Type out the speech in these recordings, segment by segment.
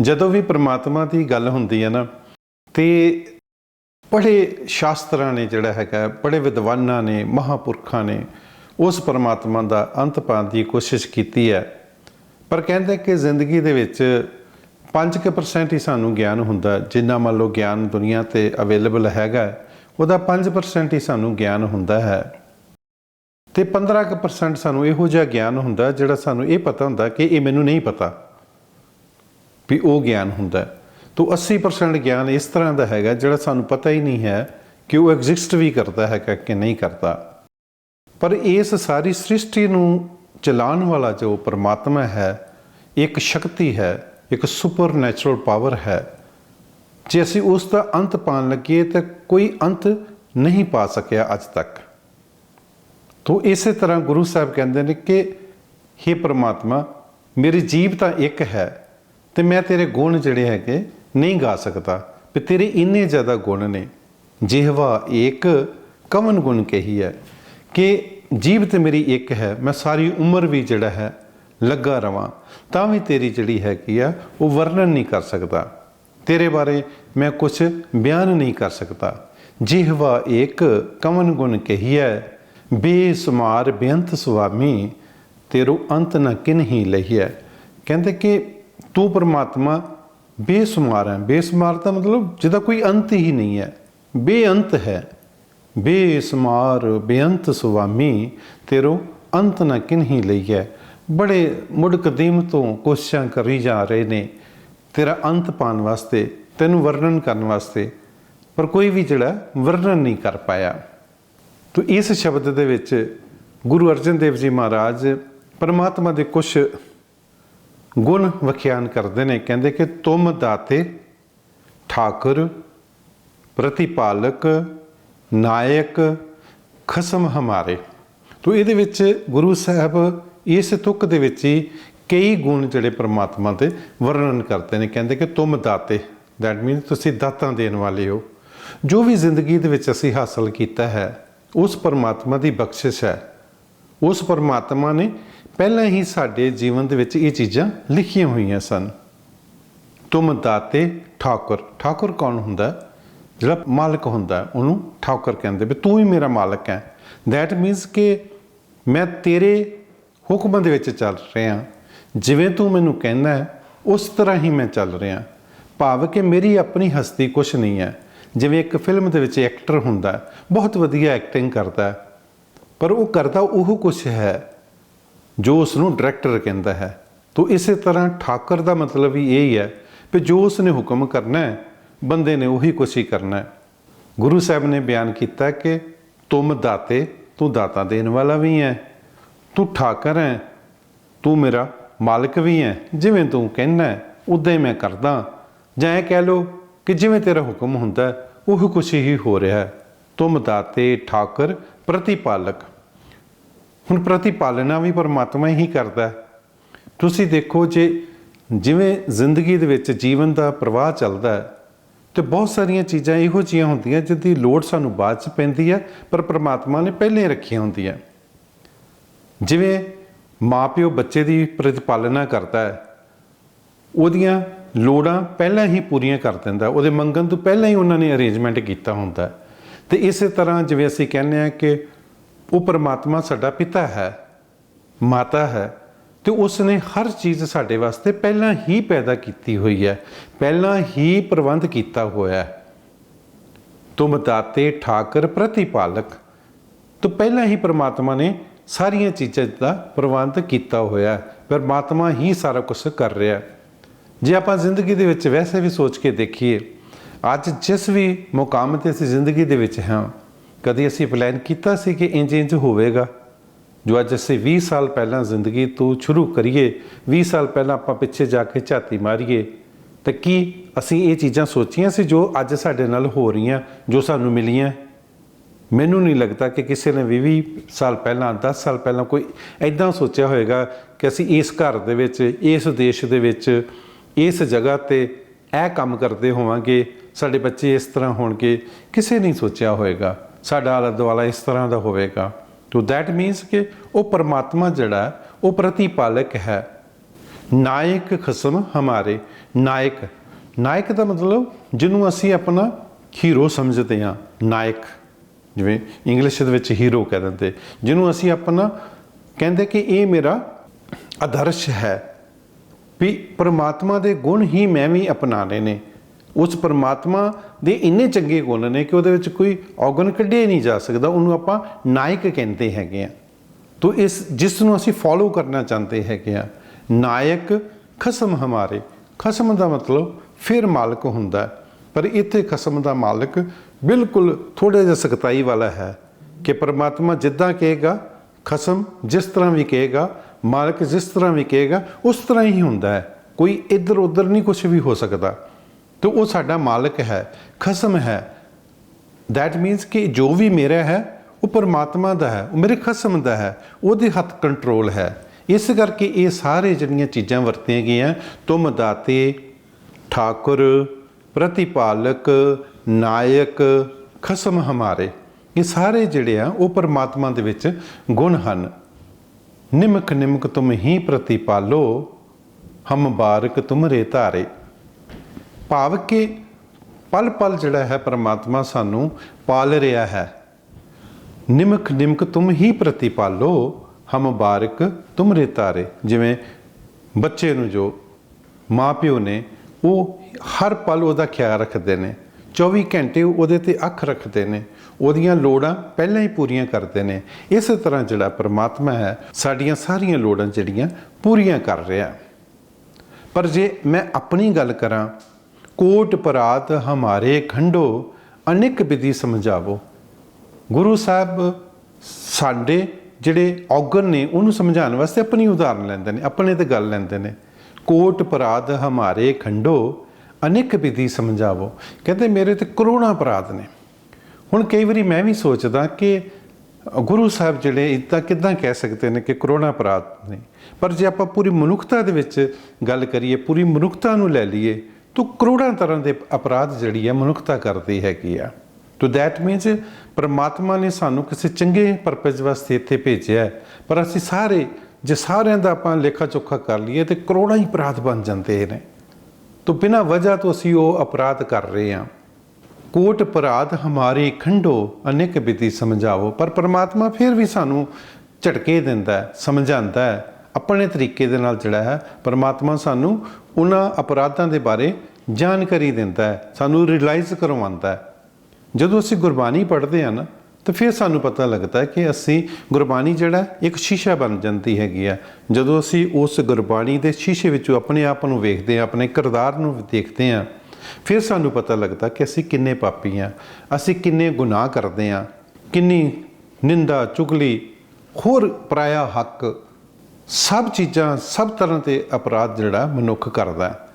ਜਦੋਂ ਵੀ ਪ੍ਰਮਾਤਮਾ ਦੀ ਗੱਲ ਹੁੰਦੀ ਹੈ ਨਾ, ਤੇ ਬੜੇ ਸ਼ਾਸਤਰਾਂ ਨੇ ਜਿਹੜਾ ਹੈਗਾ, ਬੜੇ ਵਿਦਵਾਨਾਂ ਨੇ, ਮਹਾਪੁਰਖਾਂ ਨੇ ਉਸ ਪ੍ਰਮਾਤਮਾ ਦਾ ਅੰਤ ਪਾਉਣ ਦੀ ਕੋਸ਼ਿਸ਼ ਕੀਤੀ ਹੈ। ਪਰ ਕਹਿੰਦੇ ਕਿ ਜ਼ਿੰਦਗੀ ਦੇ ਵਿੱਚ 5% ਹੀ ਸਾਨੂੰ ਗਿਆਨ ਹੁੰਦਾ, ਜਿੰਨਾ ਮੰਨ ਲਓ ਗਿਆਨ ਦੁਨੀਆ ਤੇ ਅਵੇਲੇਬਲ ਹੈਗਾ, ਉਹਦਾ 5% ਹੀ ਸਾਨੂੰ ਗਿਆਨ ਹੁੰਦਾ ਹੈ। ਤੇ 15% ਸਾਨੂੰ ਇਹੋ ਜਿਹਾ ਗਿਆਨ ਹੁੰਦਾ ਜਿਹੜਾ ਸਾਨੂੰ ਇਹ ਪਤਾ ਹੁੰਦਾ ਕਿ ਇਹ ਮੈਨੂੰ ਨਹੀਂ ਪਤਾ। ਵੀ ਉਹ ਗਿਆਨ ਹੁੰਦਾ ਹੈ। ਤੋ 80% ਗਿਆਨ ਇਸ ਤਰ੍ਹਾਂ ਦਾ ਹੈਗਾ ਜਿਹੜਾ ਸਾਨੂੰ ਪਤਾ ਹੀ ਨਹੀਂ ਹੈ ਕਿ ਉਹ ਐਗਜ਼ਿਸਟ ਵੀ ਕਰਦਾ ਹੈ ਕਿ ਨਹੀਂ ਕਰਦਾ ਪਰ ਇਸ ਸਾਰੀ ਸ੍ਰਿਸ਼ਟੀ ਨੂੰ ਚਲਾਉਣ ਵਾਲਾ ਜੋ ਪਰਮਾਤਮਾ ਹੈ, ਇੱਕ ਸ਼ਕਤੀ ਹੈ, ਇੱਕ ਸੁਪਰ ਨੈਚੁਰਲ ਪਾਵਰ ਹੈ, ਜੇ ਅਸੀਂ ਉਸ ਦਾ ਅੰਤ ਪਾਣ ਲੱਗੀਏ ਤਾਂ ਕੋਈ ਅੰਤ ਨਹੀਂ ਪਾ ਸਕਿਆ ਅੱਜ ਤੱਕ ਤੋ ਇਸੇ ਤਰ੍ਹਾਂ ਗੁਰੂ ਸਾਹਿਬ ਕਹਿੰਦੇ ਨੇ ਕਿ हे ਪ੍ਰਮਾਤਮਾ, ਮੇਰੀ ਜੀਵ ਤਾਂ ਇੱਕ ਹੈ ਤੇ ਮੈਂ ਤੇਰੇ ਗੁਣ ਜਿਹੜੇ ਹੈਗੇ ਨਹੀਂ ਗਾ ਸਕਦਾ, ਵੀ ਤੇਰੇ ਇੰਨੇ ਜ਼ਿਆਦਾ ਗੁਣ ਨੇ। ਜਿਹਵਾ ਏਕ ਕਮਨ ਗੁਣ ਕਹੀ ਹੈ ਕਿ ਜੀਵ ਤੇ ਮੇਰੀ ਇੱਕ ਹੈ, ਮੈਂ ਸਾਰੀ ਉਮਰ ਵੀ ਜਿਹੜਾ ਹੈ ਲੱਗਾ ਰਵਾਂ, ਤਾਂ ਵੀ ਤੇਰੀ ਜਿਹੜੀ ਹੈਗੀ ਆ, ਉਹ ਵਰਣਨ ਨਹੀਂ ਕਰ ਸਕਦਾ। ਤੇਰੇ ਬਾਰੇ ਮੈਂ ਕੁਝ ਬਿਆਨ ਨਹੀਂ ਕਰ ਸਕਦਾ। ਜਿਹਵਾ ਏਕ ਕਮਨ ਗੁਣ ਕਹੀ ਹੈ, ਬੇਸਮਾਰ ਬੇਅੰਤ ਸੁਆਮੀ, ਤੇਰੋ ਅੰਤ ਨ ਕਿਨਹੀ ਲਈਐ ਕਹਿੰਦੇ ਕਿ ਤੂੰ ਪਰਮਾਤਮਾ ਬੇਸੁਮਾਰ ਹੈ। ਬੇਸੁਮਾਰ ਦਾ ਮਤਲਬ ਜਿਹਦਾ ਕੋਈ ਅੰਤ ਹੀ ਨਹੀਂ ਹੈ। ਬੇਅੰਤ ਹੈ। ਬੇਸਮਾਰ, ਬੇਅੰਤ ਸੁਆਮੀ, ਤੇਰੋ ਅੰਤ ਨ ਕਿਨਹੀ ਹੈ ਬੜੇ ਮੁੱਢ ਕਦੀਮ ਤੋਂ ਕੋਸ਼ਿਸ਼ਾਂ ਕਰੀ ਜਾ ਰਹੇ ਨੇ। ਤੇਰਾ ਅੰਤ ਪਾਉਣ ਵਾਸਤੇ, ਤੈਨੂੰ ਵਰਣਨ ਕਰਨ ਵਾਸਤੇ। ਪਰ ਕੋਈ ਵੀ ਜਿਹੜਾ ਵਰਣਨ ਨਹੀਂ ਕਰ ਪਾਇਆ। ਤੋ ਇਸ ਸ਼ਬਦ ਦੇ ਵਿੱਚ ਗੁਰੂ ਅਰਜਨ ਦੇਵ ਜੀ ਮਹਾਰਾਜ ਪਰਮਾਤਮਾ ਦੇ ਕੁਝ ਗੁਣ ਵਿਖਿਆਨ ਕਰਦੇ ਨੇ, ਕਹਿੰਦੇ ਕਿ ਤੁਮ ਦਾਤੇ ਠਾਕੁਰ, ਪ੍ਰਤੀਪਾਲਕ, ਨਾਇਕ, ਖਸਮ ਹਮਾਰੇ। ਤੋ ਇਹਦੇ ਵਿੱਚ ਗੁਰੂ ਸਾਹਿਬ ਇਸ ਤੁਕ ਦੇ ਵਿੱਚ ਹੀ ਕਈ ਗੁਣ ਜਿਹੜੇ ਪ੍ਰਮਾਤਮਾ ਦੇ ਵਰਣਨ ਕਰਦੇ ਨੇ, ਕਹਿੰਦੇ ਕਿ ਤੁਮ ਦਾਤੇ ਦੈਟ ਮੀਨਸ ਤੁਸੀਂ ਦਾਤਾਂ ਦੇਣ ਵਾਲੇ ਹੋ। ਜੋ ਵੀ ਜ਼ਿੰਦਗੀ ਦੇ ਵਿੱਚ ਅਸੀਂ ਹਾਸਲ ਕੀਤਾ ਹੈ, ਉਸ ਪਰਮਾਤਮਾ ਦੀ ਬਖਸ਼ਿਸ਼ ਹੈ। ਉਸ ਪਰਮਾਤਮਾ ਨੇ ਪਹਿਲਾਂ ਹੀ ਸਾਡੇ ਜੀਵਨ ਦੇ ਵਿੱਚ ਇਹ ਚੀਜ਼ਾਂ ਲਿਖੀਆਂ ਹੋਈਆਂ ਸਨ। ਤੁਮ ਦਾਤੇ ਠਾਕੁਰ। ਠਾਕੁਰ ਕੌਣ ਹੁੰਦਾ? ਜਿਹੜਾ ਮਾਲਕ ਹੁੰਦਾ, ਉਹਨੂੰ ਠਾਕੁਰ ਕਹਿੰਦੇ ਵੀ ਤੂੰ ਹੀ ਮੇਰਾ ਮਾਲਕ ਹੈ। ਦੈਟ ਮੀਨਸ ਕਿ ਮੈਂ ਤੇਰੇ ਹੁਕਮਾਂ ਦੇ ਵਿੱਚ ਚੱਲ ਰਿਹਾ। ਜਿਵੇਂ ਤੂੰ ਮੈਨੂੰ ਕਹਿੰਦਾ ਉਸ ਤਰ੍ਹਾਂ ਹੀ ਮੈਂ ਚੱਲ ਰਿਹਾ। ਭਾਵ ਕਿ ਮੇਰੀ ਆਪਣੀ ਹਸਤੀ ਕੁਛ ਨਹੀਂ ਹੈ। ਜਿਵੇਂ ਇੱਕ ਫਿਲਮ ਦੇ ਵਿੱਚ ਐਕਟਰ ਹੁੰਦਾ, ਬਹੁਤ ਵਧੀਆ ਐਕਟਿੰਗ ਕਰਦਾ ਪਰ ਉਹ ਕਰਦਾ ਉਹ ਕੁਛ ਹੈ। ਜੋ ਉਸ ਨੂੰ ਡਾਇਰੈਕਟਰ ਕਹਿੰਦਾ ਹੈ। ਤੋ ਇਸੇ ਤਰ੍ਹਾਂ ਠਾਕਰ ਦਾ ਮਤਲਬ ਵੀ ਇਹ ਹੀ ਹੈ ਕਿ ਜੋ ਉਸ ਨੇ ਹੁਕਮ ਕਰਨਾ ਹੈ, ਬੰਦੇ ਨੇ ਉਹੀ ਕੁਛ ਹੀ ਕਰਨਾ ਹੈ। ਗੁਰੂ ਸਾਹਿਬ ਨੇ ਬਿਆਨ ਕੀਤਾ ਕਿ ਤੁਮ ਦਾਤੇ, ਤੂੰ ਦਾਤਾ ਦੇਣ ਵਾਲਾ ਵੀ ਹੈ, ਤੂੰ ਠਾਕਰ ਹੈ, ਤੂੰ ਮੇਰਾ ਮਾਲਕ ਵੀ ਹੈ, ਜਿਵੇਂ ਤੂੰ ਕਹਿੰਦਾ ਹੈ, ਉਦਾਂ ਹੀ ਮੈਂ ਕਰਦਾ ਜਾਂ ਇਹ ਕਹਿ ਲੋ ਕਿ ਜਿਵੇਂ ਤੇਰਾ ਹੁਕਮ ਹੁੰਦਾ ਉਹ ਕੁਛ ਹੀ ਹੋ ਰਿਹਾ ਹੈ। ਤੁਮ ਦਾਤੇ, ਠਾਕਰ, ਪ੍ਰਤੀਪਾਲਕ। ਹੁਣ ਪ੍ਰਤੀਪਾਲਣਾ ਵੀ ਪਰਮਾਤਮਾ ਹੀ ਕਰਦਾ ਹੈ ਤੁਸੀਂ ਦੇਖੋ ਜੇ ਜਿਵੇਂ ਜ਼ਿੰਦਗੀ ਦੇ ਵਿੱਚ ਜੀਵਨ ਦਾ ਪ੍ਰਵਾਹ ਚੱਲਦਾ ਹੈ, ਤੇ ਬਹੁਤ ਸਾਰੀਆਂ ਚੀਜ਼ਾਂ ਇਹੋ ਜਿਹੀਆਂ ਹੁੰਦੀਆਂ ਜਿਹਦੀ ਲੋੜ ਸਾਨੂੰ ਬਾਅਦ ਚ ਪੈਂਦੀ ਹੈ, ਪਰ ਪ੍ਰਮਾਤਮਾ ਨੇ ਪਹਿਲੇ ਹੀ ਰੱਖੀਆਂ ਹੁੰਦੀਆਂ ਜਿਵੇਂ ਮਾਪਿਓ ਬੱਚੇ ਦੀ ਪ੍ਰਤੀਪਾਲਣਾ ਕਰਦਾ ਹੈ, ਉਹਦੀਆਂ ਲੋੜਾਂ ਪਹਿਲਾਂ ਹੀ ਪੂਰੀਆਂ ਕਰ ਦਿੰਦਾ ਉਹਦੇ ਮੰਗਣ ਤੋਂ ਪਹਿਲਾਂ ਹੀ ਉਹਨਾਂ ਨੇ ਅਰੇਂਜਮੈਂਟ ਕੀਤਾ ਹੁੰਦਾ ਹੈ। ਤੇ ਇਸੇ ਤਰ੍ਹਾਂ ਜਿਵੇਂ ਅਸੀਂ ਕਹਿੰਦੇ ਆ ਕਿ ਉਹ ਪਰਮਾਤਮਾ ਸਾਡਾ ਪਿਤਾ ਹੈ, ਮਾਤਾ ਹੈ ਤੇ ਉਸ ਨੇ ਹਰ ਚੀਜ਼ ਸਾਡੇ ਵਾਸਤੇ ਪਹਿਲਾਂ ਹੀ ਪੈਦਾ ਕੀਤੀ ਹੋਈ ਹੈ, ਪਹਿਲਾਂ ਹੀ ਪ੍ਰਬੰਧ ਕੀਤਾ ਹੋਇਆ ਹੈ। ਤੁਮ ਦਾਤੇ ਠਾਕਰ ਪ੍ਰਤੀਪਾਲਕ, ਤੋਂ ਪਹਿਲਾਂ ਹੀ ਪ੍ਰਮਾਤਮਾ ਨੇ ਸਾਰੀਆਂ ਚੀਜ਼ਾਂ ਦਾ ਪ੍ਰਬੰਧ ਕੀਤਾ ਹੋਇਆ ਪਰਮਾਤਮਾ ਹੀ ਸਾਰਾ ਕੁਝ ਕਰ ਰਿਹਾ ਜੇ ਆਪਾਂ ਜ਼ਿੰਦਗੀ ਦੇ ਵਿੱਚ ਵੈਸੇ ਵੀ ਸੋਚ ਕੇ ਦੇਖੀਏ, ਅੱਜ ਜਿਸ ਵੀ ਮੁਕਾਮ ਤੇ ਅਸੀਂ ਜ਼ਿੰਦਗੀ ਦੇ ਵਿੱਚ ਹਾਂ ਕਦੀ ਅਸੀਂ ਪਲਾਨ ਕੀਤਾ ਸੀ ਕਿ ਇੰਜ ਇੰਜ ਹੋਵੇਗਾ? ਜੋ ਅੱਜ ਅਸੀਂ 20 ਸਾਲ ਪਹਿਲਾਂ ਜ਼ਿੰਦਗੀ ਤੋਂ ਸ਼ੁਰੂ ਕਰੀਏ 20 ਸਾਲ ਪਹਿਲਾਂ ਆਪਾਂ ਪਿੱਛੇ ਜਾ ਕੇ ਝਾਤੀ ਮਾਰੀਏ, ਤਾਂ ਕੀ ਅਸੀਂ ਇਹ ਚੀਜ਼ਾਂ ਸੋਚੀਆਂ ਸੀ ਜੋ ਅੱਜ ਸਾਡੇ ਨਾਲ ਹੋ ਰਹੀਆਂ, ਜੋ ਸਾਨੂੰ ਮਿਲੀਆਂ? ਮੈਨੂੰ ਨਹੀਂ ਲੱਗਦਾ ਕਿ ਕਿਸੇ ਨੇ 20 ਸਾਲ ਪਹਿਲਾਂ 10 ਸਾਲ ਪਹਿਲਾਂ ਕੋਈ ਐਦਾਂ ਸੋਚਿਆ ਹੋਵੇਗਾ ਕਿ ਅਸੀਂ ਇਸ ਘਰ ਦੇ ਵਿੱਚ, ਇਸ ਦੇਸ਼ ਦੇ ਵਿੱਚ, ਇਸ ਜਗ੍ਹਾ ਤੇ ਇਹ ਕੰਮ ਕਰਦੇ ਹੋਵਾਂਗੇ, ਸਾਡੇ ਬੱਚੇ ਇਸ ਤਰ੍ਹਾਂ ਹੋਣਗੇ, ਕਿਸੇ ਨਹੀਂ ਸੋਚਿਆ ਹੋਵੇਗਾ। ਸਾਡਾ ਆਲਾ ਦੁਆਲਾ ਇਸ ਤਰ੍ਹਾਂ ਦਾ ਹੋਵੇਗਾ। ਤੋ ਦੈਟ ਮੀਨਸ ਕਿ ਉਹ ਪਰਮਾਤਮਾ ਜਿਹੜਾ ਉਹ ਪ੍ਰਤੀਪਾਲਕ ਹੈ। ਨਾਇਕ ਖਸਮ ਹਮਾਰੇ, ਨਾਇਕ। ਨਾਇਕ ਦਾ ਮਤਲਬ ਜਿਹਨੂੰ ਅਸੀਂ ਆਪਣਾ ਹੀਰੋ ਸਮਝਦੇ ਹਾਂ, ਨਾਇਕ। ਜਿਵੇਂ ਇੰਗਲਿਸ਼ ਦੇ ਵਿੱਚ ਹੀਰੋ ਕਹਿ ਦਿੰਦੇ। ਜਿਹਨੂੰ ਅਸੀਂ ਆਪਣਾ ਕਹਿੰਦੇ ਕਿ ਇਹ ਮੇਰਾ ਆਦਰਸ਼ ਹੈ। ਵੀ ਪਰਮਾਤਮਾ ਦੇ ਗੁਣ ਹੀ ਮੈਂ ਵੀ ਅਪਣਾਣੇ ਨੇ। ਉਸ ਪਰਮਾਤਮਾ ਦੇ ਇੰਨੇ ਚੰਗੇ ਗੁਣ ਨੇ ਕਿ ਉਹਦੇ ਵਿੱਚ ਕੋਈ ਔਗਣ ਕੱਢਿਆ ਨਹੀਂ ਜਾ ਸਕਦਾ, ਉਹਨੂੰ ਆਪਾਂ ਨਾਇਕ ਕਹਿੰਦੇ ਹੈਗੇ ਆ। ਤੋ ਇਸ, ਜਿਸ ਨੂੰ ਅਸੀਂ ਫੋਲੋ ਕਰਨਾ ਚਾਹੁੰਦੇ ਹੈਗੇ ਆ, ਨਾਇਕ ਖਸਮ ਹਮਾਰੇ। ਖਸਮ ਦਾ ਮਤਲਬ ਫਿਰ ਮਾਲਕ ਹੁੰਦਾ ਪਰ ਇੱਥੇ ਖਸਮ ਦਾ ਮਾਲਕ ਬਿਲਕੁਲ ਥੋੜਾ ਜਿਹਾ ਸਖਤਾਈ ਵਾਲਾ ਹੈ ਕਿ ਪਰਮਾਤਮਾ ਜਿੱਦਾਂ ਕਹੇਗਾ, ਖਸਮ ਜਿਸ ਤਰ੍ਹਾਂ ਵੀ ਕਹੇਗਾ, ਮਾਲਕ ਜਿਸ ਤਰ੍ਹਾਂ ਵੀ ਕਹੇਗਾ, ਉਸ ਤਰ੍ਹਾਂ ਹੀ ਹੁੰਦਾ ਹੈ। ਕੋਈ ਇੱਧਰ ਉੱਧਰ ਨਹੀਂ ਕੁਝ ਵੀ ਹੋ ਸਕਦਾ। ਤੇ ਉਹ ਸਾਡਾ ਮਾਲਕ ਹੈ, ਖਸਮ ਹੈ। ਦੈਟ ਮੀਨਸ ਕਿ ਜੋ ਵੀ ਮੇਰਾ ਹੈ, ਉਹ ਪਰਮਾਤਮਾ ਦਾ ਹੈ, ਉਹ ਮੇਰੇ ਖਸਮ ਦਾ ਹੈ, ਉਹਦੇ ਹੱਥ ਕੰਟਰੋਲ ਹੈ। ਇਸ ਕਰਕੇ ਇਹ ਸਾਰੇ ਜਿਹੜੀਆਂ ਚੀਜ਼ਾਂ ਵਰਤੀਆਂ ਗਈਆਂ, ਤੁਮ ਦਾਤੇ, ਠਾਕੁਰ, ਪ੍ਰਤੀਪਾਲਕ, ਨਾਇਕ, ਖਸਮ ਹਮਾਰੇ, ਇਹ ਸਾਰੇ ਜਿਹੜੇ ਆ, ਉਹ ਪਰਮਾਤਮਾ ਦੇ ਵਿੱਚ ਗੁਣ ਹਨ। ਨਿਮਕ ਨਿਮਕ ਤੁਮ ਹੀ ਪ੍ਰਤੀਪਾਲੋ, ਹਮ ਬਾਰਕ ਤੁਮਰੇ ਧਾਰੇ। ਭਾਵ ਕਿ ਪਲ ਪਲ ਜਿਹੜਾ ਹੈ ਪਰਮਾਤਮਾ ਸਾਨੂੰ ਪਾਲ ਰਿਹਾ ਹੈ। ਨਿਮਕ ਨਿਮਕ ਤੁਮ ਹੀ ਪ੍ਰਤੀਪਾਲੋ, ਹਮ ਬਾਰਕ ਤੁਮਰੇ ਤਾਰੇ। ਜਿਵੇਂ ਬੱਚੇ ਨੂੰ ਜੋ ਮਾਪਿਓ ਨੇ, ਉਹ ਹਰ ਪਲ ਉਹਦਾ ਖਿਆਲ ਰੱਖਦੇ ਨੇ। 24 ਘੰਟੇ ਉਹਦੇ ਤੇ ਅੱਖ ਰੱਖਦੇ ਨੇ। ਉਹਦੀਆਂ ਲੋੜਾਂ ਪਹਿਲਾਂ ਹੀ ਪੂਰੀਆਂ ਕਰਦੇ ਨੇ। ਇਸੇ ਤਰ੍ਹਾਂ ਜਿਹੜਾ ਪਰਮਾਤਮਾ ਹੈ, ਸਾਡੀਆਂ ਸਾਰੀਆਂ ਲੋੜਾਂ ਜਿਹੜੀਆਂ ਪੂਰੀਆਂ ਕਰ ਰਿਹਾ। ਪਰ ਜੇ ਮੈਂ ਆਪਣੀ ਗੱਲ ਕਰਾਂ ਕੋਟ ਪਰਾਤ ਹਮਾਰੇ ਖੰਡੋ, ਅਨੇਕ ਵਿਧੀ ਸਮਝਾਵੋ। ਗੁਰੂ ਸਾਹਿਬ ਸਾਡੇ ਜਿਹੜੇ ਔਗਣ ਨੇ, ਉਹਨੂੰ ਸਮਝਾਉਣ ਵਾਸਤੇ ਆਪਣੀ ਉਦਾਹਰਨ ਲੈਂਦੇ ਨੇ, ਆਪਣੇ ਤੇ ਗੱਲ ਲੈਂਦੇ ਨੇ। ਕੋਟ ਅਪਰਾਧ ਹਮਾਰੇ ਖੰਡੋ, ਅਨੇਕ ਵਿਧੀ ਸਮਝਾਵੋ। ਕਹਿੰਦੇ ਮੇਰੇ ਤੇ ਕਰੋਨਾ ਅਪਰਾਧ ਨੇ। ਹੁਣ ਕਈ ਵਾਰੀ ਮੈਂ ਵੀ ਸੋਚਦਾ ਕਿ ਗੁਰੂ ਸਾਹਿਬ ਜਿਹੜੇ ਇਦਾਂ ਕਿਦਾਂ ਕਹਿ ਸਕਦੇ ਨੇ ਕਿ ਕਰੋਨਾ ਅਪਰਾਧ ਨੇ। ਪਰ ਜੇ ਆਪਾਂ ਪੂਰੀ ਮਨੁੱਖਤਾ ਦੇ ਵਿੱਚ ਗੱਲ ਕਰੀਏ, ਪੂਰੀ ਮਨੁੱਖਤਾ ਨੂੰ ਲੈ ਲਈਏ ਤਾਂ ਕਰੋੜਾਂ ਤਰ੍ਹਾਂ ਦੇ ਅਪਰਾਧ ਜਿਹੜੀ ਹੈ ਮਨੁੱਖਤਾ ਕਰਦੀ ਹੈਗੀ ਆ। ਤੋ ਦੈਟ ਮੀਨਸ ਪਰਮਾਤਮਾ ਨੇ ਸਾਨੂੰ ਕਿਸੇ ਚੰਗੇ ਪਰਪਸ ਵਾਸਤੇ ਇੱਥੇ ਭੇਜਿਆ ਪਰ ਅਸੀਂ ਸਾਰੇ, ਜੇ ਸਾਰਿਆਂ ਦਾ ਆਪਾਂ ਲੇਖਾ ਚੋਖਾ ਕਰ ਲਈਏ ਤੇ ਕਰੋੜਾਂ ਹੀ ਅਪਰਾਧ ਬਣ ਜਾਂਦੇ ਨੇ। ਤੋ ਬਿਨਾਂ ਵਜ੍ਹਾ ਤੋਂ ਅਸੀਂ ਉਹ ਅਪਰਾਧ ਕਰ ਰਹੇ ਹਾਂ। ਕੋਟ ਅਪਰਾਧ ਹਮਾਰੇ ਖੰਡੋ ਅਨੇਕ ਵਿਧੀ ਸਮਝਾਵੋ, ਪਰ ਪਰਮਾਤਮਾ ਫਿਰ ਵੀ ਸਾਨੂੰ ਝਟਕੇ ਦਿੰਦਾ ਸਮਝਾਉਂਦਾ ਹੈ। ਆਪਣੇ ਤਰੀਕੇ ਦੇ ਨਾਲ ਜਿਹੜਾ ਹੈ, ਪਰਮਾਤਮਾ ਸਾਨੂੰ ਉਹਨਾਂ ਅਪਰਾਧਾਂ ਦੇ ਬਾਰੇ ਜਾਣਕਾਰੀ ਦਿੰਦਾ ਹੈ, ਸਾਨੂੰ ਰਿਅਲਾਈਜ਼ ਕਰਵਾਉਂਦਾ ਹੈ। ਜਦੋਂ ਅਸੀਂ ਗੁਰਬਾਣੀ ਪੜ੍ਹਦੇ ਹਾਂ ਨਾ, ਤਾਂ ਫਿਰ ਸਾਨੂੰ ਪਤਾ ਲੱਗਦਾ ਹੈ ਕਿ ਅਸੀਂ ਗੁਰਬਾਣੀ ਜਿਹੜਾ ਇੱਕ ਸ਼ੀਸ਼ਾ ਬਣ ਜਾਂਦੀ ਹੈਗੀ ਆ ਜਦੋਂ ਅਸੀਂ ਉਸ ਗੁਰਬਾਣੀ ਦੇ ਸ਼ੀਸ਼ੇ ਵਿੱਚੋਂ ਆਪਣੇ ਆਪ ਨੂੰ ਵੇਖਦੇ ਹਾਂ, ਆਪਣੇ ਕਿਰਦਾਰ ਨੂੰ ਦੇਖਦੇ ਹਾਂ, ਫਿਰ ਸਾਨੂੰ ਪਤਾ ਲੱਗਦਾ ਕਿ ਅਸੀਂ ਕਿੰਨੇ ਪਾਪੀ ਹਾਂ, ਅਸੀਂ ਕਿੰਨੇ ਗੁਨਾਹ ਕਰਦੇ ਹਾਂ, ਕਿੰਨੀ ਨਿੰਦਾ, ਚੁਗਲੀ, ਹੋਰ ਪਰਾਇਆ ਹੱਕ ਸਭ ਚੀਜ਼ਾਂ ਸਭ ਤਰ੍ਹਾਂ ਦੇ ਅਪਰਾਧ ਜਿਹੜਾ ਮਨੁੱਖ ਕਰਦਾ ਹੈ।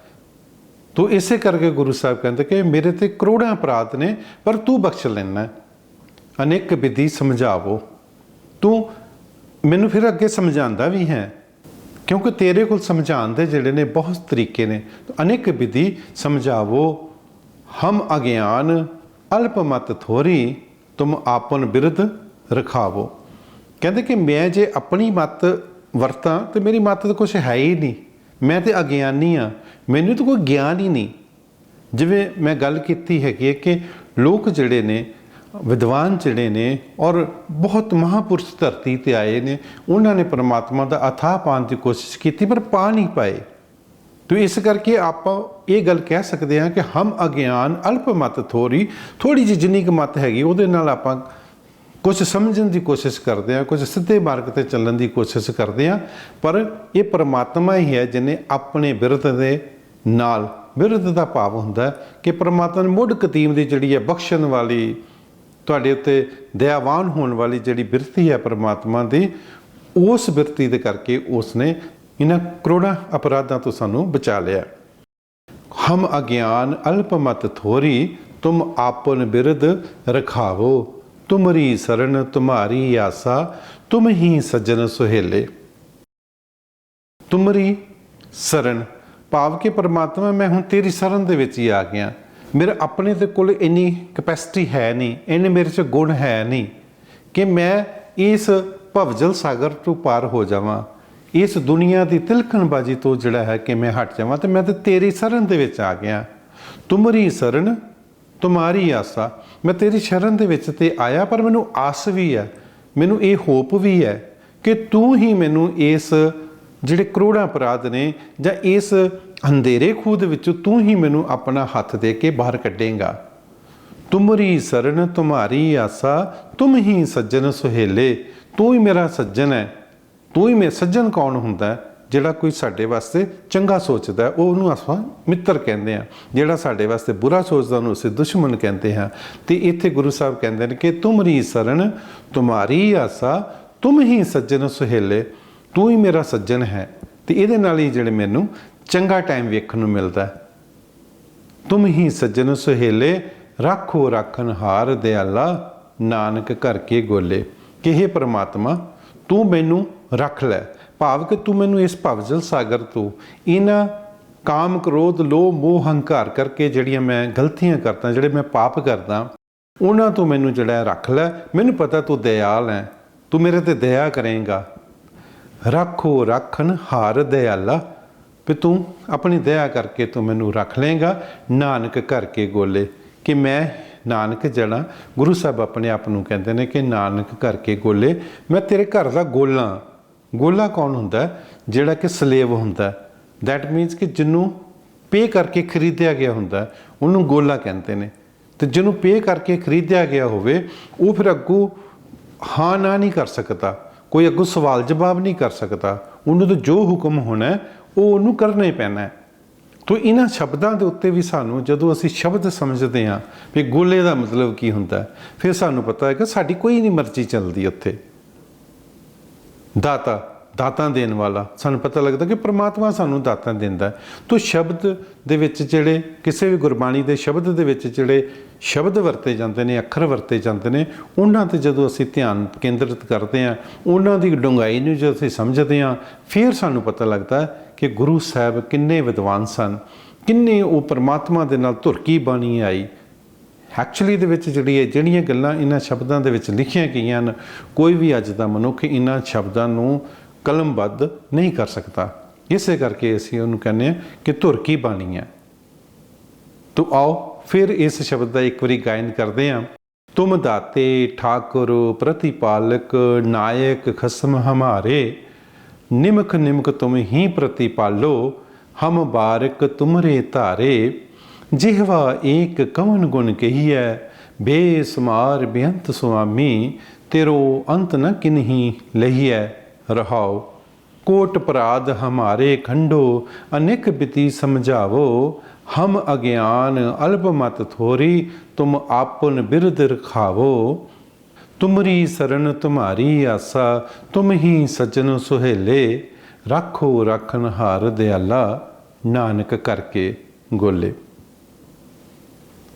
ਤੋ ਇਸੇ ਕਰਕੇ ਗੁਰੂ ਸਾਹਿਬ ਕਹਿੰਦੇ ਕਿ ਮੇਰੇ ਤੇ ਕਰੋੜਾਂ ਅਪਰਾਧ ਨੇ, ਪਰ ਤੂੰ ਬਖਸ਼ ਲੈਣਾ ਅਨੇਕ ਵਿਧੀ ਸਮਝਾਵੋ। ਤੂੰ ਮੈਨੂੰ ਫਿਰ ਅੱਗੇ ਸਮਝਾਉਂਦਾ ਵੀ ਹੈ, ਕਿਉਂਕਿ ਤੇਰੇ ਕੋਲ ਸਮਝਾਉਣ ਦੇ ਜਿਹੜੇ ਨੇ ਬਹੁਤ ਤਰੀਕੇ ਨੇ। ਅਨੇਕ ਵਿਧੀ ਸਮਝਾਵੋ। ਹਮ ਅਗਿਆਨ, ਅਲਪ ਮਤ ਥੋਰੀ, ਤੁਮ ਆਪਨ ਬਿਰਧ ਰਖਾਵੋ। ਕਹਿੰਦੇ ਕਿ ਮੈਂ ਜੇ ਆਪਣੀ ਮਤ ਵਰਤਾਂ ਤੇ ਮੇਰੀ ਮੱਤ ਤਾਂ ਕੁਝ ਹੈ ਹੀ ਨਹੀਂ। ਮੈਂ ਤੇ ਅਗਿਆਨੀ ਆ ਮੈਨੂੰ ਤਾਂ ਕੋਈ ਗਿਆਨ ਹੀ ਨਹੀਂ। ਜਿਵੇਂ ਮੈਂ ਗੱਲ ਕੀਤੀ ਹੈਗੀ ਹੈ ਕਿ ਲੋਕ ਜਿਹੜੇ ਨੇ, ਵਿਦਵਾਨ ਜਿਹੜੇ ਨੇ ਔਰ ਬਹੁਤ ਮਹਾਪੁਰਸ਼ ਧਰਤੀ ਤੇ ਆਏ ਨੇ, ਉਹਨਾਂ ਨੇ ਪਰਮਾਤਮਾ ਦਾ ਅਥਾਹ ਪਾਉਣ ਦੀ ਕੋਸ਼ਿਸ਼ ਕੀਤੀ ਪਰ ਪਾ ਨਹੀਂ ਪਾਏ। ਤੋ ਇਸ ਕਰਕੇ ਆਪਾਂ ਇਹ ਗੱਲ ਕਹਿ ਸਕਦੇ ਹਾਂ ਕਿ ਹਮ ਅਗਿਆਨ ਅਲਪ ਮਤ ਥੋੜੀ ਥੋੜੀ ਜਿਹੀ ਜਿੰਨੀ ਕੁ ਮਤ ਹੈਗੀ, ਉਹਦੇ ਨਾਲ ਆਪਾਂ ਕੁਝ ਸਮਝਣ ਦੀ ਕੋਸ਼ਿਸ਼ ਕਰਦੇ ਹਾਂ ਕੁਝ ਸਿੱਧੇ ਮਾਰਗ ਤੇ ਚੱਲਣ ਦੀ ਕੋਸ਼ਿਸ਼ ਕਰਦੇ ਹਾਂ, ਪਰ ਇਹ ਪਰਮਾਤਮਾ ਹੀ ਹੈ ਜਿਨੇ ਆਪਣੇ ਬਿਰਧ ਦੇ ਨਾਲ ਬਿਰਧ ਦਾ ਭਾਵ ਹੁੰਦਾ ਕਿ ਪਰਮਾਤਮਾ ਨੇ ਮੁੱਢ ਕਦੀਮ ਦੀ ਜਿਹੜੀ ਹੈ ਬਖਸ਼ਣ ਵਾਲੀ, ਤੁਹਾਡੇ ਉੱਤੇ ਦਇਆਵਾਨ ਹੋਣ ਵਾਲੀ ਜਿਹੜੀ ਬਿਰਤੀ ਹੈ ਪਰਮਾਤਮਾ ਦੀ, ਉਸ ਬਿਰਤੀ ਦੇ ਕਰਕੇ ਉਸ ਨੇ ਇਹਨਾਂ ਕਰੋੜਾਂ ਅਪਰਾਧਾਂ ਤੋਂ ਸਾਨੂੰ ਬਚਾ ਲਿਆ। ਹਮ ਅਗਿਆਨ ਅਲਪਮਤ ਥੋਰੀ, ਤੁਮ ਆਪਨ ਬਿਰਧ ਰਖਾਵੋ। ਤੁਮਰੀ ਸਰਣ ਤੁਮਾਰੀ ਆਸਾ, ਤੁਮ ਹੀ ਸੱਜਣ ਸੁਹੇਲੇ। ਤੁਮਰੀ ਸਰਣ ਭਾਵ ਕਿ ਪਰਮਾਤਮਾ, ਮੈਂ ਹੁਣ ਤੇਰੀ ਸਰਨ ਦੇ ਵਿੱਚ ਹੀ ਆ ਗਿਆ। ਮੇਰੇ ਆਪਣੇ ਤੇ ਕੋਲ ਇੰਨੀ ਕਪੈਸਿਟੀ ਹੈ ਨਹੀਂ, ਇੰਨੇ ਮੇਰੇ 'ਚ ਗੁਣ ਹੈ ਨਹੀਂ ਕਿ ਮੈਂ ਇਸ ਭਵਜਲ ਸਾਗਰ ਤੋਂ ਪਾਰ ਹੋ ਜਾਵਾਂ। ਇਸ ਦੁਨੀਆ ਦੀ ਤਿਲਕਣਬਾਜੀ ਤੋਂ ਜਿਹੜਾ ਹੈ ਕਿ ਮੈਂ ਹਟ ਜਾਵਾਂ ਤੇ ਮੈਂ ਤੇ ਤੇਰੀ ਸ਼ਰਨ ਦੇ ਵਿੱਚ ਆ ਗਿਆ। ਤੁਮਰੀ ਸ਼ਰਨ, ਤੁਮਾਰੀ ਆਸਾ ਮੈਂ ਤੇਰੀ ਸ਼ਰਨ ਦੇ ਵਿੱਚ ਤੇ ਆਇਆ, ਪਰ ਮੈਨੂੰ ਆਸ ਵੀ ਹੈ, ਮੈਨੂੰ ਇਹ ਹੋਪ ਵੀ ਹੈ ਕਿ ਤੂੰ ਹੀ ਮੈਨੂੰ ਇਸ ਜਿਹੜੇ ਕਰੋੜਾਂ ਅਪਰਾਧ ਨੇ ਜਾਂ ਇਸ ਅੰਧੇਰੇ ਖੂਹ ਦੇ ਵਿੱਚੋਂ ਤੂੰ ਹੀ ਮੈਨੂੰ ਆਪਣਾ ਹੱਥ ਦੇ ਕੇ ਬਾਹਰ ਕੱਢੇਂਗਾ। ਤੁਮਰੀ ਸਰਨ, ਤੁਮਾਰੀ ਆਸਾ, ਤੁਮ ਹੀ ਸੱਜਣ ਸੁਹੇਲੇ, ਤੂੰ ਹੀ ਮੇਰਾ ਸੱਜਣ ਹੈ, ਤੂੰ ਹੀ ਮੇ, ਸੱਜਣ ਕੌਣ ਹੁੰਦਾ ਜਿਹੜਾ ਕੋਈ ਸਾਡੇ ਵਾਸਤੇ ਚੰਗਾ ਸੋਚਦਾ ਉਹ ਉਹਨੂੰ ਆਪਾਂ ਮਿੱਤਰ ਕਹਿੰਦੇ ਆ ਜਿਹੜਾ ਸਾਡੇ ਵਾਸਤੇ ਬੁਰਾ ਸੋਚਦਾ, ਉਹਨੂੰ ਅਸੀਂ ਦੁਸ਼ਮਣ ਕਹਿੰਦੇ ਹਾਂ। ਤੇ ਇੱਥੇ ਗੁਰੂ ਸਾਹਿਬ ਕਹਿੰਦੇ ਨੇ ਕਿ ਤੁਮਰੀ ਸਰਨ ਤੁਮਾਰੀ ਆਸਾ, ਤੁਮ ਹੀ ਸੱਜਣ ਸੁਹੇਲੇ, ਤੂੰ ਹੀ ਮੇਰਾ ਸੱਜਣ ਹੈ। ਤੇ ਇਹਦੇ ਨਾਲ ਹੀ ਜਿਹੜੇ ਮੈਨੂੰ ਚੰਗਾ ਟਾਈਮ ਵੇਖਣ ਨੂੰ ਮਿਲਦਾ ਤੁਮ ਹੀ ਸੱਜਣ ਸੁਹੇਲੇ, ਰੱਖੋ ਰੱਖਨ ਹਾਰ ਦਿਆਲਾ, ਨਾਨਕ ਘਰ ਕੇ ਗੋਲੇ। ਕਿ हे ਪ੍ਰਮਾਤਮਾ, ਤੂੰ ਮੈਨੂੰ ਰੱਖ ਲੈ। ਭਾਵ ਕਿ ਤੂੰ ਮੈਨੂੰ ਇਸ ਭਵਜਲ ਸਾਗਰ ਤੋਂ ਇਹਨਾਂ ਕਾਮ ਕ੍ਰੋਧ, ਲੋਭ, ਮੋਹ, ਹੰਕਾਰ ਕਰਕੇ ਜਿਹੜੀਆਂ ਮੈਂ ਗਲਤੀਆਂ ਕਰਦਾ, ਜਿਹੜੇ ਮੈਂ ਪਾਪ ਕਰਦਾ, ਉਹਨਾਂ ਤੋਂ ਮੈਨੂੰ ਜਿਹੜਾ ਰੱਖ ਲੈ। ਮੈਨੂੰ ਪਤਾ ਤੂੰ ਦਇਆਲ ਹੈ। ਤੂੰ ਮੇਰੇ ਤੇ ਦਇਆ ਕਰੇਂਗਾ। ਰੱਖੋ ਰੱਖਨ ਹਾਰ ਦਇਆਲਾ। ਵੀ ਤੂੰ ਆਪਣੀ ਦਇਆ ਕਰਕੇ ਤੂੰ ਮੈਨੂੰ ਰੱਖ ਲੇਗਾ ਨਾਨਕ ਕਰਕੇ ਗੋਲੇ। ਕਿ ਮੈਂ ਨਾਨਕ ਜਣਾ। ਗੁਰੂ ਸਾਹਿਬ ਆਪਣੇ ਆਪ ਨੂੰ ਕਹਿੰਦੇ ਨੇ ਕਿ ਨਾਨਕ ਕਰਕੇ ਗੋਲੇ। ਮੈਂ ਤੇਰੇ ਘਰ ਦਾ ਗੋਲਾ। ਗੋਲਾ ਕੌਣ ਹੁੰਦਾ ਜਿਹੜਾ ਕਿ ਸਲੇਵ ਹੁੰਦਾ ਦੈਟ ਮੀਨਸ ਕਿ ਜਿਹਨੂੰ ਪੇ ਕਰਕੇ ਖਰੀਦਿਆ ਗਿਆ ਹੁੰਦਾ ਉਹਨੂੰ ਗੋਲਾ ਕਹਿੰਦੇ ਨੇ। ਤੇ ਜਿਹਨੂੰ ਪੇ ਕਰਕੇ ਖਰੀਦਿਆ ਗਿਆ ਹੋਵੇ, ਉਹ ਫਿਰ ਅੱਗੋਂ ਹਾਂ, ਨਾ ਨਹੀਂ ਕਰ ਸਕਦਾ। ਕੋਈ ਅੱਗੋਂ ਸਵਾਲ ਜਵਾਬ ਨਹੀਂ ਕਰ ਸਕਦਾ। ਉਹਨੂੰ ਤਾਂ ਜੋ ਹੁਕਮ ਹੋਣਾ ਉਹ ਉਹਨੂੰ ਕਰਨਾ ਹੀ ਪੈਣਾ ਹੈ। ਤੋ ਇਹਨਾਂ ਸ਼ਬਦਾਂ ਦੇ ਉੱਤੇ ਵੀ ਸਾਨੂੰ ਜਦੋਂ ਅਸੀਂ ਸ਼ਬਦ ਸਮਝਦੇ ਹਾਂ, ਵੀ ਗੋਲੇ ਦਾ ਮਤਲਬ ਕੀ ਹੁੰਦਾ ਫਿਰ ਸਾਨੂੰ ਪਤਾ ਹੈ ਕਿ ਸਾਡੀ ਕੋਈ ਨਹੀਂ ਮਰਜ਼ੀ ਚੱਲਦੀ ਉੱਥੇ। ਦਾਤਾ, ਦਾਤਾਂ ਦੇਣ ਵਾਲਾ ਸਾਨੂੰ ਪਤਾ ਲੱਗਦਾ ਕਿ ਪ੍ਰਮਾਤਮਾ ਸਾਨੂੰ ਦਾਤਾਂ ਦਿੰਦਾ ਹੈ। ਤੋ ਸ਼ਬਦ ਦੇ ਵਿੱਚ ਜਿਹੜੇ ਕਿਸੇ ਵੀ ਗੁਰਬਾਣੀ ਦੇ ਸ਼ਬਦ ਦੇ ਵਿੱਚ ਜਿਹੜੇ ਸ਼ਬਦ ਵਰਤੇ ਜਾਂਦੇ ਨੇ, ਅੱਖਰ ਵਰਤੇ ਜਾਂਦੇ ਨੇ, ਉਹਨਾਂ ਤੇ ਜਦੋਂ ਅਸੀਂ ਧਿਆਨ ਕੇਂਦਰਿਤ ਕਰਦੇ ਹਾਂ, ਉਹਨਾਂ ਦੀ ਡੂੰਘਾਈ ਨੂੰ ਜਦੋਂ ਅਸੀਂ ਸਮਝਦੇ ਹਾਂ, ਫਿਰ ਸਾਨੂੰ ਪਤਾ ਲੱਗਦਾ ਕਿ ਗੁਰੂ ਸਾਹਿਬ ਕਿੰਨੇ ਵਿਦਵਾਨ ਸਨ, ਕਿੰਨੇ ਉਹ ਪ੍ਰਮਾਤਮਾ ਦੇ ਨਾਲ ਧੁਰਕੀ ਬਾਣੀ ਆਈ ਐਕਚੁਅਲੀ ਦੇ ਵਿੱਚ ਜਿਹੜੀ ਇਹ ਜਿਹੜੀਆਂ ਗੱਲਾਂ ਇਹਨਾਂ ਸ਼ਬਦਾਂ ਦੇ ਵਿੱਚ ਲਿਖੀਆਂ ਗਈਆਂ ਹਨ, ਕੋਈ ਵੀ ਅੱਜ ਦਾ ਮਨੁੱਖ ਇਹਨਾਂ ਸ਼ਬਦਾਂ ਨੂੰ ਕਲਮਬੱਧ ਨਹੀਂ ਕਰ ਸਕਦਾ। ਇਸੇ ਕਰਕੇ ਅਸੀਂ ਉਹਨੂੰ ਕਹਿੰਦੇ ਹਾਂ ਕਿ ਧੁਰ ਕੀ ਬਾਣੀ ਹੈ। ਤੋ ਆਓ, ਫਿਰ ਇਸ ਸ਼ਬਦ ਦਾ ਇੱਕ ਵਾਰੀ ਗਾਇਨ ਕਰਦੇ ਹਾਂ। ਤੁਮ ਦਾਤੇ ਠਾਕੁਰ ਪ੍ਰਤੀਪਾਲਕ, ਨਾਇਕ ਖਸਮ ਹਮਾਰੇ। ਨਿਮਕ ਨਿਮਕ ਤੁਮ ਹੀ ਪ੍ਰਤੀਪਾਲੋ, ਹਮ ਬਾਰਕ ਤੁਮਰੇ ਧਾਰੇ। ਜਿਹਵਾ ਏਕ ਕਵਨ ਗੁਣ ਕਹੀਐ, ਬੇਸਮਾਰ ਬੇਅੰਤ ਸੁਆਮੀ, ਤੇਰੋ ਅੰਤ ਨ ਕਿਨਹੀ ਲਹੀਐ। ਰਹਾਓ ਕੋਟ ਪਰਾਧ ਹਮਾਰੇ ਖੰਡੋ, ਅਨੇਕ ਬਿਤੀ ਸਮਝਾਵੋ। ਹਮ ਅਗਿਆਨ ਅਲਪ ਮਤ ਥੋਰੀ, ਤੁਮ ਆਪਨ ਬਿਰਦ ਰਖਾਵੋ। ਤੁਮਰੀ ਸਰਨ ਤੁਮਾਰੀ ਆਸਾ, ਤੁਮ ਹੀ ਸਜਣ ਸੁਹੇਲੇ। ਰੱਖੋ ਰੱਖਨ ਹਾਰ ਦਿਆਲਾ, ਨਾਨਕ ਕਰਕੇ ਗੋਲੇ।